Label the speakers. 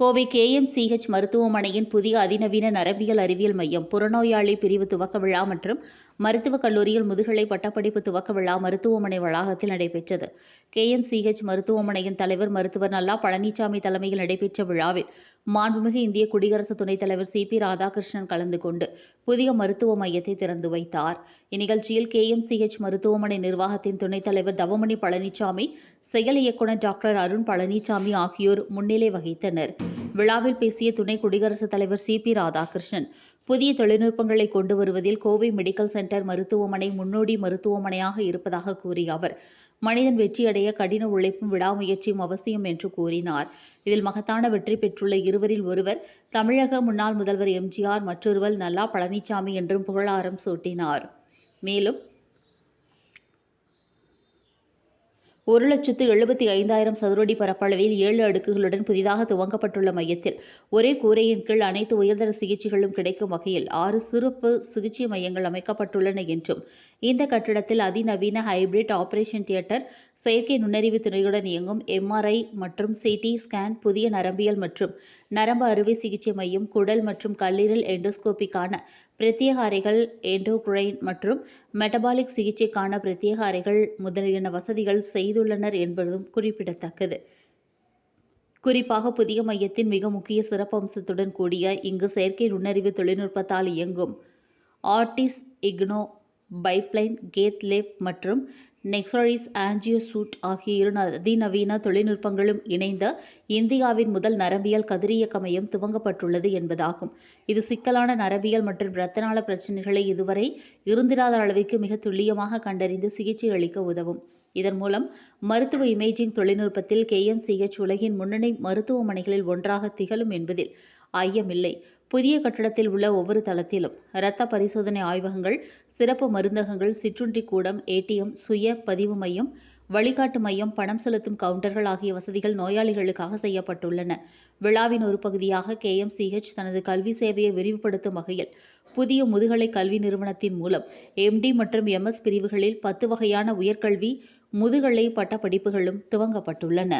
Speaker 1: Kovai KMCH மருத்துவமனையின் புதிய அதிநவீன நரம்பியல் அறிவியல் மையம் புறநோயாளி பிரிவு துவக்க விழா மற்றும் மருத்துவக் கல்லூரியில் முதுகலை பட்டப்படிப்பு துவக்க விழா மருத்துவமனை வளாகத்தில் நடைபெற்றது. கேஎம்சிஹெச் மருத்துவமனையின் தலைவர் மருத்துவர் நல்லா பழனிசாமி தலைமையில் நடைபெற்ற விழாவில் மாண்புமிகு இந்திய குடியரசு துணைத் தலைவர் சி. பி. ராதாகிருஷ்ணன் கலந்து கொண்டு புதிய மருத்துவ மையத்தை திறந்து வைத்தார். இந்நிகழ்ச்சியில் கே. எம். சி. கேஎம்சிஹெச் மருத்துவமனை நிர்வாகத்தின் துணைத் தலைவர் தவமணி பழனிசாமி செயல் இயக்குநர் டாக்டர் அருண் பழனிசாமி ஆகியோர் முன்னிலை வகித்தனர். விழாவில் பேசிய துணை குடியரசுத் தலைவர் சி. பி. ராதாகிருஷ்ணன் புதிய தொழில்நுட்பங்களை கொண்டு வருவதில் கோவை மெடிக்கல் சென்டர் மருத்துவமனை முன்னோடி மருத்துவமனையாக இருப்பதாக கூறிய அவர் மனிதன் வெற்றியடைய கடின உழைப்பும் விடாமுயற்சியும் அவசியம் என்று கூறினார். இதில் மகத்தான வெற்றி பெற்றுள்ள இருவரில் ஒருவர் தமிழக முன்னாள் முதல்வர் எம்ஜிஆர் மற்றொருவர் நல்லா பழனிசாமி என்றும் புகழாரம் சூட்டினார். மேலும் ஒரு லட்சத்து எழுபத்தி ஐந்தாயிரம் சதுரடி பரப்பளவில் ஏழு அடுக்குகளுடன் புதிதாக துவங்கப்பட்டுள்ள மையத்தில் ஒரே கூரையின் கீழ் அனைத்து உயர்தர சிகிச்சைகளும் கிடைக்கும் வகையில் ஆறு சிறப்பு சிகிச்சை மையங்கள் அமைக்கப்பட்டுள்ளன என்றும் இந்த கட்டிடத்தில் அதிநவீன ஹைபிரிட் ஆபரேஷன் தியேட்டர் செயற்கை நுண்ணறிவு துறையுடன் இயங்கும் எம்ஆர்ஐ மற்றும் சிடி ஸ்கேன் புதிய நரம்பியல் மற்றும் நரம்பு அறுவை சிகிச்சை மையம் குடல் மற்றும் கல்லீரல் எண்டோஸ்கோபிக்கான பிரத்யேக எண்டோக்ரைன் மற்றும் மெட்டபாலிக் சிகிச்சைக்கான பிரத்யேக அறைகள் முதலியன வசதிகள் செய்துள்ளனர் என்பதும் குறிப்பிடத்தக்கது. குறிப்பாக புதிய மையத்தின் மிக முக்கிய சிறப்பம்சத்துடன் கூடிய இங்கு செயற்கை நுண்ணறிவு தொழில்நுட்பத்தால் இயங்கும் Artis icono biplane cath lab மற்றும் நெக்ஸரிஸ் ஆஞ்சியோசூட் ஆகிய இரு அதிநவீன தொழில்நுட்பங்களும் இணைந்த இந்தியாவின் முதல் நரம்பியல் கதிரியக்க மையம் துவங்கப்பட்டுள்ளது என்பதாகும். இது சிக்கலான நரம்பியல் மற்றும் இரத்தநாள பிரச்சினைகளை இதுவரை இருந்திராத அளவிற்கு மிக துல்லியமாக கண்டறிந்து சிகிச்சை அளிக்க உதவும். இதன் மூலம் மருத்துவ இமேஜிங் தொழில்நுட்பத்தில் கேஎம்சிஹெச் உலகின் முன்னணி மருத்துவமனைகளில் ஒன்றாக திகழும் என்பதில் ஐயமில்லை. புதிய கட்டடத்தில் உள்ள ஒவ்வொரு தளத்திலும் இரத்த பரிசோதனை ஆய்வகங்கள் சிறப்பு மருந்தகங்கள் சிற்றுண்டி கூடம் ஏடிஎம் சுய பதிவு மையம் வழிகாட்டு மையம் பணம் செலுத்தும் கவுண்டர்கள் ஆகிய வசதிகள் நோயாளிகளுக்காக செய்யப்பட்டுள்ளன. விழாவின் ஒரு பகுதியாக கேஎம்சிஹெச் தனது கல்வி சேவையை விரிவுபடுத்தும் வகையில் புதிய முதுகலை கல்வி நிறுவனத்தின் மூலம் எம்டி மற்றும் எம்எஸ் பிரிவுகளில் பத்து வகையான உயர்கல்வி முதுகலை பட்டப்படிப்புகளும் துவங்கப்பட்டுள்ளன.